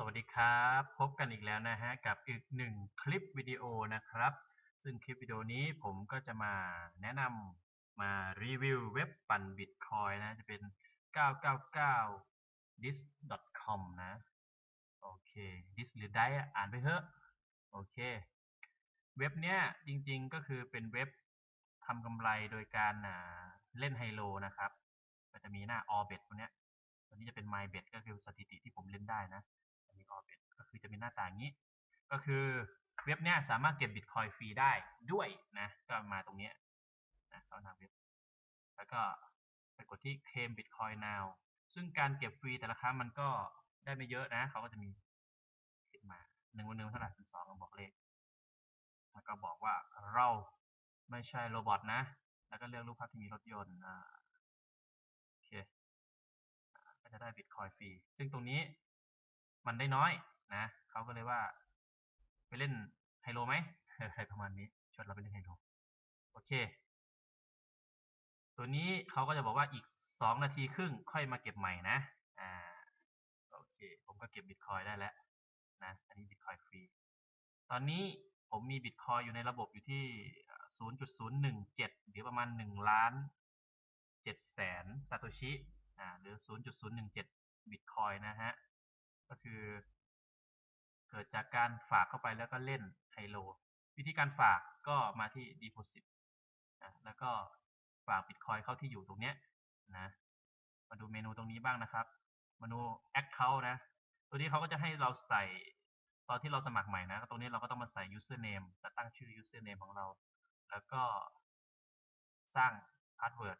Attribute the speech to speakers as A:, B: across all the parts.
A: สวัสดีครับ พบกันอีกแล้วนะฮะกับอีกหนึ่งคลิปวิดีโอนะครับ ซึ่งคลิปวิดีโอนี้ผมก็จะมาแนะนำมารีวิวเว็บปั่นบิตคอยนะจะเป็น 999 dis.com นะโอเค dis หรือ die อ่านไปเถอะโอเค เว็บเนี้ยจริงๆก็คือเป็นเว็บทำกำไรโดยการเล่นไฮโลนะครับ ก็จะมีหน้า all bet ตัวเนี้ยตัวนี้จะเป็น my bet ก็คือสถิติที่ผมเล่นได้นะ อันนี้ all bet ก็คือจะเป็นหน้าตาอย่างนี้ ก็คือเว็บเนี้ยสามารถเก็บบิตคอยฟรีได้ด้วยนะก็มาตรงเนี้ยนะเข้าหน้าเว็บ แล้วก็ไปกดที่ claim bitcoin now ซึ่งการเก็บฟรีแต่ละครั้งมันก็ได้ไม่เยอะนะ เขาก็จะมีขึ้นมาหนึ่งวันหนึ่งเท่าไหร่เป็นสองบอกเลขแล้วก็บอกว่าเราไม่ใช่โรบอทนะ แล้วก็เลือกรูปภาพที่มีรถยนต์อ่าโอเคก็จะได้บิตคอยฟรี ซึ่งตรงนี้ มันได้น้อยนะเขาก็เลยว่า ไปเล่นไฮโลไหมอะไรประมาณนี้ชวนเราไปเล่นไฮโลโอเค ตัวนี้เขาก็จะบอกว่าอีกสองนาทีครึ่งค่อยมาเก็บใหม่นะอ่าโอเค ผมก็เก็บบิตคอยได้แล้วนะอันนี้บิตคอยฟรีตอนนี้ผมมีบิตคอยอยู่ในระบบอยู่ที่ 0.017 หรือประมาณ 1 ล้าน7แสนซาโตชิ อ่า หรือ 0.017 บิตคอยนะฮะ ก็คือ เกิดจากการฝากเข้าไปแล้วก็เล่นไฮโล วิธีการฝากก็มาที่ deposit นะแล้วก็ฝากบิตคอยเข้าที่อยู่ตรงเนี้ยนะมาดูเมนูตรงนี้บ้างนะครับเมนู account นะ ตัวนี้เขาก็จะให้เราใส่ตอนที่เราสมัครใหม่นะ ตรงนี้เราก็ต้องมาใส่ username และตั้งชื่อ username ของเรา แล้วก็สร้าง password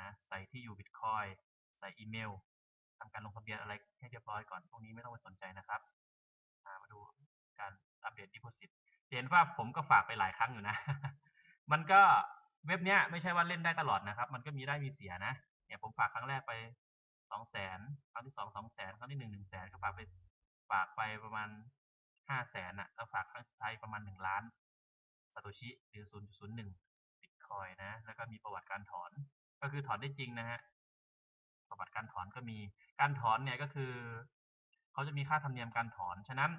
A: นะ ใส่ที่อยู่ bitcoin ใส่อีเมล ทำการลงทะเบียนอะไรให้เรียบร้อยก่อนตรงนี้ไม่ต้องไปสนใจนะครับมาดูการอัปเดต deposit จะเห็นว่าผมก็ฝากไปหลายครั้งอยู่นะ มันก็เว็บเนี้ยไม่ใช่ว่าเล่นได้ตลอดนะครับ มันก็มีได้มีเสียนะ เนี่ยผมฝากครั้งแรกไปสองแสนครั้งที่สองสองแสนครั้งที่หนึ่งหนึ่งแสนก็ฝากไปฝากไปประมาณห้าแสนอะแล้วฝากครั้งสุดท้ายประมาณหนึ่งล้านซาโตชิหรือศูนย์ศูนย์หนึ่งบิตคอยนะ แล้วก็มีประวัติการถอน ก็คือถอนได้จริงนะฮะ ประวัติการถอนก็มี การถอนเนี่ยก็คือเขาจะมีค่าธรรมเนียมการถอน ฉะนั้น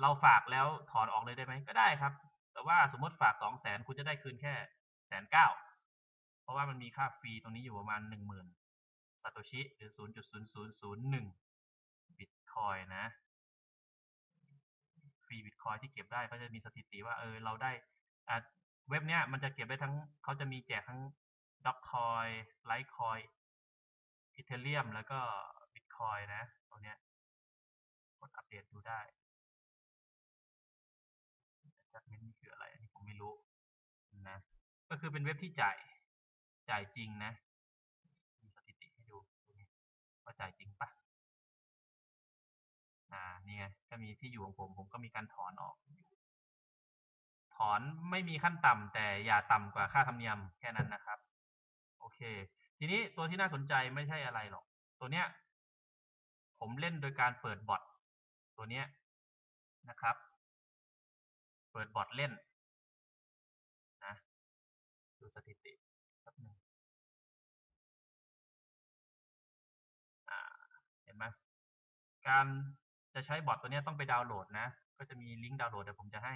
A: เราฝากแล้วถอนออกเลยได้ไหมก็ได้ครับ แต่ว่าสมมติฝากสองแสนคุณจะได้คืนแค่แสนเก้าเพราะว่ามันมีค่าฟรีตรงนี้อยู่ประมาณหนึ่งหมื่นซาโตชิหรือศูนย์จุดศูนย์ศูนย์ศูนย์หนึ่งบิตคอยนะฟรีบิตคอยที่เก็บได้ก็จะมีสถิติว่าเออเราได้เว็บเนี้ยมันจะเก็บได้ทั้งเขาจะมีแจกทั้งด็อกคอยไลท์คอย อีเทเรียมแล้วก็บิตคอยนะตัวเนี้ยกดอัปเดตดูได้จัดเมนนี่คืออะไรอันนี้ผมไม่รู้นะก็คือเป็นเว็บที่จ่ายจ่ายจริงนะ มีสถิติให้ดูตรงนี้ว่าจ่ายจริงปะอ่านี่ไงก็มีที่อยู่ของผม ผมก็มีการถอนออกอยู่ถอนไม่มีขั้นต่ำแต่อย่าต่ำกว่าค่าธรรมเนียมแค่นั้นนะครับ โอเค ทีนี้ตัวที่น่าสนใจไม่ใช่อะไรหรอก ตัวเนี้ย ผมเล่นโดยการเปิดบอทตัวเนี้ยนะครับ เปิดบอทเล่นนะดูสถิติแป๊บหนึงอ่าเห็นไหมการจะใช้บอทตัวเนี้ยต้องไปดาวน์โหลดนะ ก็จะมีลิงก์ดาวน์โหลดเดี๋ยวผมจะให้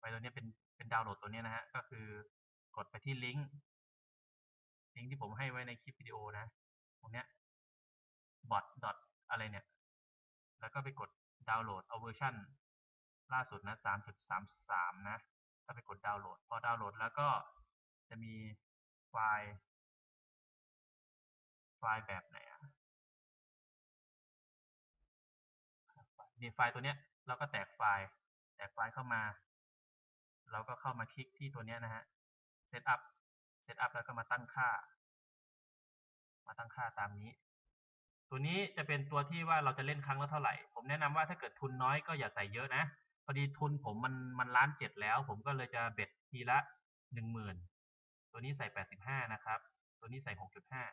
A: ไปตัวเนี้ยเป็นเป็นดาวน์โหลดตัวเนี้ยนะฮะ ก็คือกดไปที่ลิงก์ ลิงก์ที่ผมให้ไว้ในคลิปวิดีโอนะตรงเนี้ย bot อะไรเนี่ย แล้วก็ไปกดดาวน์โหลดเอาเวอร์ชันล่าสุดนะ 3.33 นะก็ไปกดดาวน์โหลด พอดาวน์โหลดแล้วก็จะมีไฟล์ ไฟล์แบบไหนอะนี่ไฟล์ตัวเนี้ย เราก็แตกไฟล์ แตกไฟล์เข้ามา เราก็เข้ามาคลิกที่ตัวเนี้ยนะฮะ setup setup แล้วก็มาตั้งค่า มาตั้งค่าตามนี้ ตัวนี้จะเป็นตัวที่ว่าเราจะเล่นครั้งละเท่าไหร่ ผมแนะนำว่าถ้าเกิดทุนน้อยก็อย่าใส่เยอะนะ พอดีทุนผมมันมันล้านเจ็ดแล้ว ผมก็เลยจะเบ็ดทีละหนึ่งหมื่นตัวนี้ใส่แปดสิบห้านะครับ ตัวนี้ใส่หกจุดห้า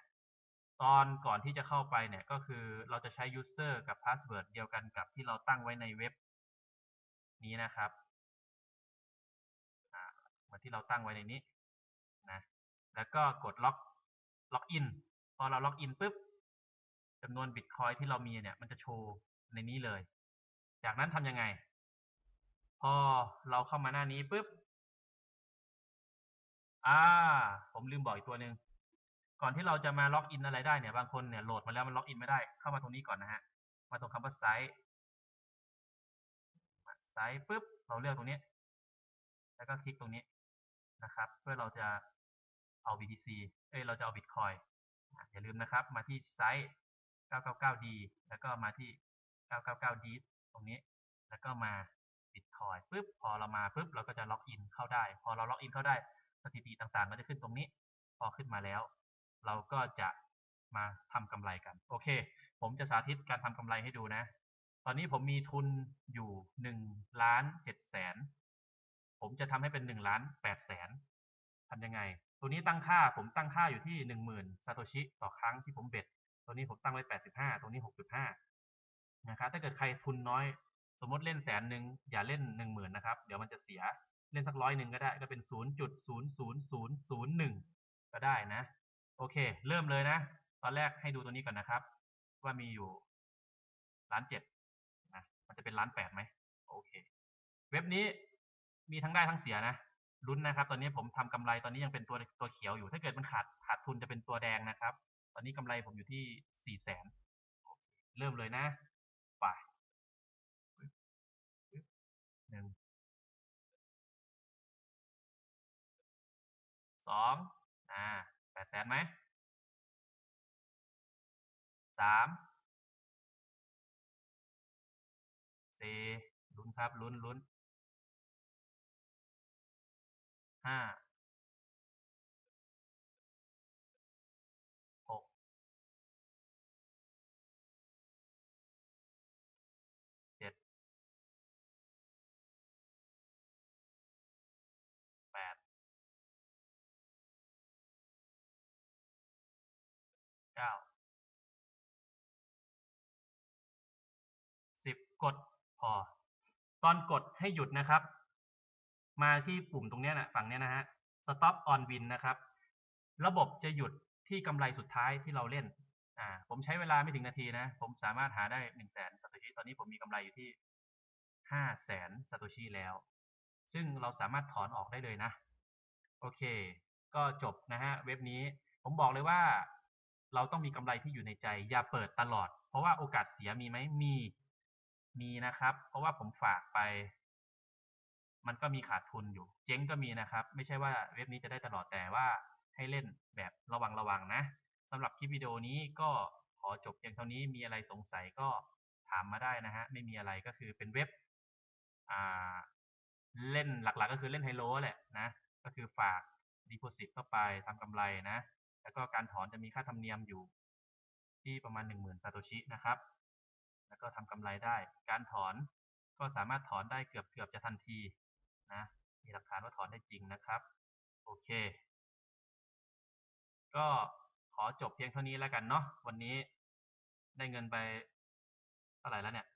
A: ตอนก่อนที่จะเข้าไปเนี่ยก็คือเราจะใช้ user กับ password เดียวกันกับที่เราตั้งไว้ในเว็บ นี้นะครับอ่าเหมือนที่เราตั้งไว้ในนี้นะ แล้วก็กดล็อกล็อกอินพอเราล็อกอินปุ๊บจำนวนบิตคอยที่เรามีเนี่ยมันจะโชว์ในนี้เลย จากนั้นทำยังไง พอเราเข้ามาหน้านี้ปุ๊บอ่า ผมลืมบอกอีกตัวหนึ่งก่อนที่เราจะมาล็อกอินอะไรได้เนี่ยบางคนเนี่ยโหลดมาแล้วมันล็อกอินไม่ได้ เข้ามาตรงนี้ก่อนนะฮะ มาตรงคำว่าไซต์ไซต์ปุ๊บเราเลือกตรงนี้ แล้วก็คลิกตรงนี้นะครับ เพื่อเราจะ เอา BTC เอ้ยเราจะเอา Bitcoin อย่าลืมนะครับมาที่ไซต์ 999D แล้วก็มาที่ 999D ตรงนี้ แล้วก็มา Bitcoin ปุ๊บพอเรามาปุ๊บเราก็จะล็อกอินเข้าได้ พอเราล็อกอินเข้าได้สถิติต่างๆ ก็จะขึ้นตรงนี้ พอขึ้นมาแล้ว เราก็จะมาทำกำไรกัน โอเค ผมจะสาธิตการทำกำไรให้ดูนะ ตอนนี้ผมมีทุนอยู่หนึ่งล้านเจ็ดแสน ผมจะทำให้เป็นหนึ่งล้านแปดแสน ทำยังไง ตัวนี้ตั้งค่าผมตั้งค่าอยู่ที่หนึ่งหมื่นซาโตชิต่อครั้งที่ผมเบ็ด ตัวนี้ผมตั้งไว้แปดสิบห้าตัวนี้หกจุดห้านะครับ ถ้าเกิดใครทุนน้อย สมมติเล่นแสนหนึ่งอย่าเล่นหนึ่งหมื่นนะครับ เดี๋ยวมันจะเสีย เล่นสักร้อยหนึ่งก็ได้ ก็เป็นศูนย์จุดศูนย์ศูนย์ศูนย์ศูนย์หนึ่งก็ได้นะ โอเค เริ่มเลยนะ ตอนแรกให้ดูตัวนี้ก่อนนะครับ ว่ามีอยู่ล้านเจ็ดนะ มันจะเป็นล้านแปดไหม โอเค เว็บนี้มีทั้งได้ทั้งเสียนะ ลุ้นนะครับ ตอนนี้ผมทำกำไรตอนนี้ยังเป็นตัวตัวเขียวอยู่ ถ้าเกิดมันขาดขาดทุนจะเป็นตัวแดงนะครับ ตอนนี้กำไรผมอยู่ที่สี่แสนเริ่มเลยนะไปหนึ่งสองอ่าแปดแสนไหมสามสี่ลุ้นครับลุ้นลุ้น ห้าหกเจ็ดแปดเก้าสิบกดพอ ตอนกดให้หยุดนะครับ มาที่ปุ่มตรงนี้นะฝั่งนี้นะฮะ stop on win นะครับ ระบบจะหยุดที่กำไรสุดท้ายที่เราเล่น อ่า ผมใช้เวลาไม่ถึงนาทีนะ ผมสามารถหาได้หนึ่งแสนซาโตชิตอนนี้ผมมีกำไรอยู่ที่ห้าแสนซาโตชิแล้ว ซึ่งเราสามารถถอนออกได้เลยนะ โอเค ก็จบนะฮะ เว็บนี้ ผมบอกเลยว่าเราต้องมีกำไรที่อยู่ในใจ อย่าเปิดตลอด เพราะว่าโอกาสเสียมีไหมมี มีนะครับ เพราะว่าผมฝากไป มันก็มีขาดทุนอยู่ เจ๊งก็มีนะครับ ไม่ใช่ว่าเว็บนี้จะได้ตลอดแต่ว่าให้เล่นแบบระวังระวังนะสำหรับคลิปวิดีโอนี้ก็ขอจบเพียงเท่านี้มีอะไรสงสัยก็ถามมาได้นะฮะไม่มีอะไรก็คือเป็นเว็บอ่าเล่นหลักๆ ก็คือเล่นไฮโลแหละนะก็คือฝาก deposit เข้าไปทำกำไรนะ แล้วก็การถอนจะมีค่าธรรมเนียมอยู่ ที่ประมาณ 10,000ซาโตชินะครับ แล้วก็ทำกำไรได้ การถอนก็สามารถถอนได้เกือบเกือบจะทันที นะ มีหลักฐานว่าถอนได้จริงนะครับ โอเค ก็ขอจบเพียงเท่านี้แล้วกันเนาะ วันนี้ได้เงินไปเท่าไหร่แล้วเนี่ย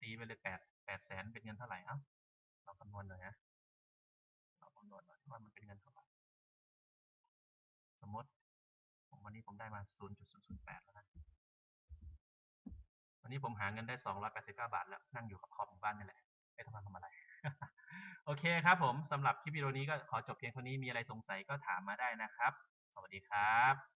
A: ตีไปเลยแปดแปดแสนเป็นเงินเท่าไหร่เอ้าเราคำนวณหน่อยนะ เราคำนวณหน่อยว่ามันเป็นเงินเท่าไหร่ สมมติผมวันนี้ผมได้มา 0.008 แล้วนะ วันนี้ผมหาเงินได้ 289 บาทแล้ว นั่งอยู่กับคอมอยู่บ้านนี่แหละ ไม่ต้องมาทำอะไร โอเคครับผมสำหรับคลิปวิดีโอนี้ก็ขอจบเพียงเท่านี้มีอะไรสงสัยก็ถามมาได้นะครับ สวัสดีครับ